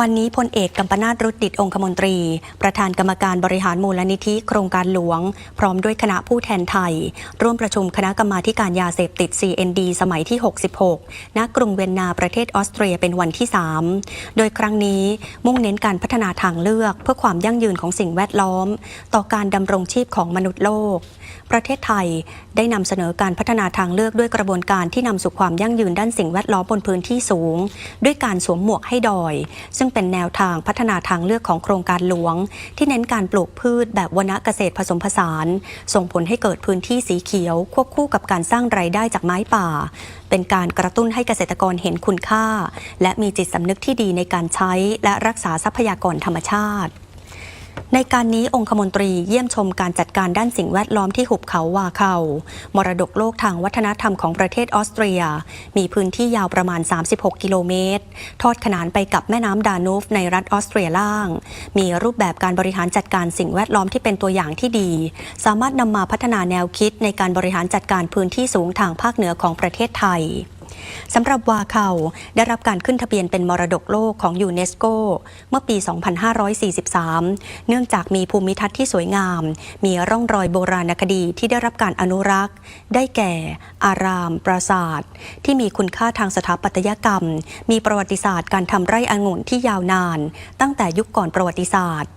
วันนี้พลเอกกัมปนาตรุดดิตองคมนตรี ประธานกรรมการบริหารมูลนิธิโครงการหลวง พร้อมด้วยคณะผู้แทนไทย ร่วมประชุมคณะกรรมาการยาเสพติด CND สมัยที่ 66 ณ กรุงเวียนนาประเทศออสเตรียเป็นวันที่ 3 โดยครั้งนี้มุ่งเน้นการพัฒนาทางเลือก เพื่อความยั่งยืนของสิ่งแวดล้อม ต่อการดำรงชีพของมนุษย์โลก ประเทศไทยได้นำเสนอการพัฒนาทางเลือกด้วยกระบวนการที่นำสู่ความยั่งยืนด้านสิ่งแวดล้อมบนพื้นที่สูง ด้วยการสวมหมวกให้ดอยซึ่งเป็นแนวทางพัฒนาทางเลือกของโครงการหลวง ที่เน้นการปลูกพืชแบบวนเกษตรผสมผสาน ส่งผลให้เกิดพื้นที่สีเขียว ควบคู่กับการสร้างไรายได้จากไม้ป่า เป็นการกระตุ้นให้เกษตรกรเห็นคุณค่า และมีจิตสำนึกที่ดีในการใช้และรักษาทรัพยากรธรรมชาติ ในการนี้องคมนตรีเยี่ยมชมการจัดการด้านสิ่งแวดล้อมที่หุบเขาวาเขามรดกโลกทางวัฒนธรรมของประเทศออสเตรีย มีพื้นที่ยาวประมาณ 36 กิโลเมตร ทอดขนานไปกับแม่น้ำดานูฟในรัฐออสเตรียล่าง มีรูปแบบการบริหารจัดการสิ่งแวดล้อมที่เป็นตัวอย่างที่ดี สามารถนำมาพัฒนาแนวคิดในการบริหารจัดการพื้นที่สูงทางภาคเหนือของประเทศไทย สำหรับวาเขาได้รับการขึ้นทะเบียนเป็นมรดกโลกของยูเนสโกเมื่อปี 2543 เนื่องจากมีภูมิทัศน์ที่สวยงาม มีร่องรอยโบราณคดีที่ได้รับการอนุรักษ์ ได้แก่ อาราม ปราสาท ที่มีคุณค่าทางสถาปัตยกรรม มีประวัติศาสตร์การทำไร่องุ่นที่ยาวนาน ตั้งแต่ยุคก่อนประวัติศาสตร์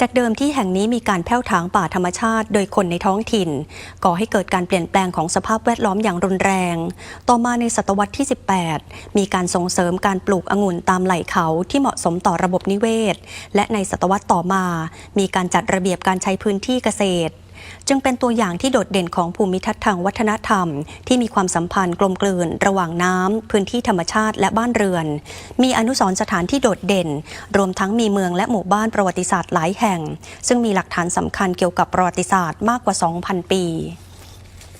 จากเดิมที่แห่งนี้มีการแผ้วถางป่าธรรมชาติ โดยคนในท้องถิ่น ก่อให้เกิดการเปลี่ยนแปลงของสภาพแวดล้อมอย่างรุนแรง ต่อมาในศตวรรษที่ 18 มีการส่งเสริมการปลูกองุ่นตามไหล่เขาที่เหมาะสมต่อระบบนิเวศ และในศตวรรษต่อมา มีการจัดระเบียบการใช้พื้นที่เกษตร จึงเป็นตัวอย่างที่โดดเด่นของภูมิทัศน์ทางวัฒนธรรม ที่มีความสัมพันธ์กลมกลืน ระหว่างน้ำพื้นที่ธรรมชาติและบ้านเรือน มีอนุสรณ์สถานที่โดดเด่น รวมทั้งมีเมืองและหมู่บ้านประวัติศาสตร์หลายแห่ง ซึ่งมีหลักฐานสำคัญเกี่ยวกับประวัติศาสตร์มากกว่า 2,000 ปี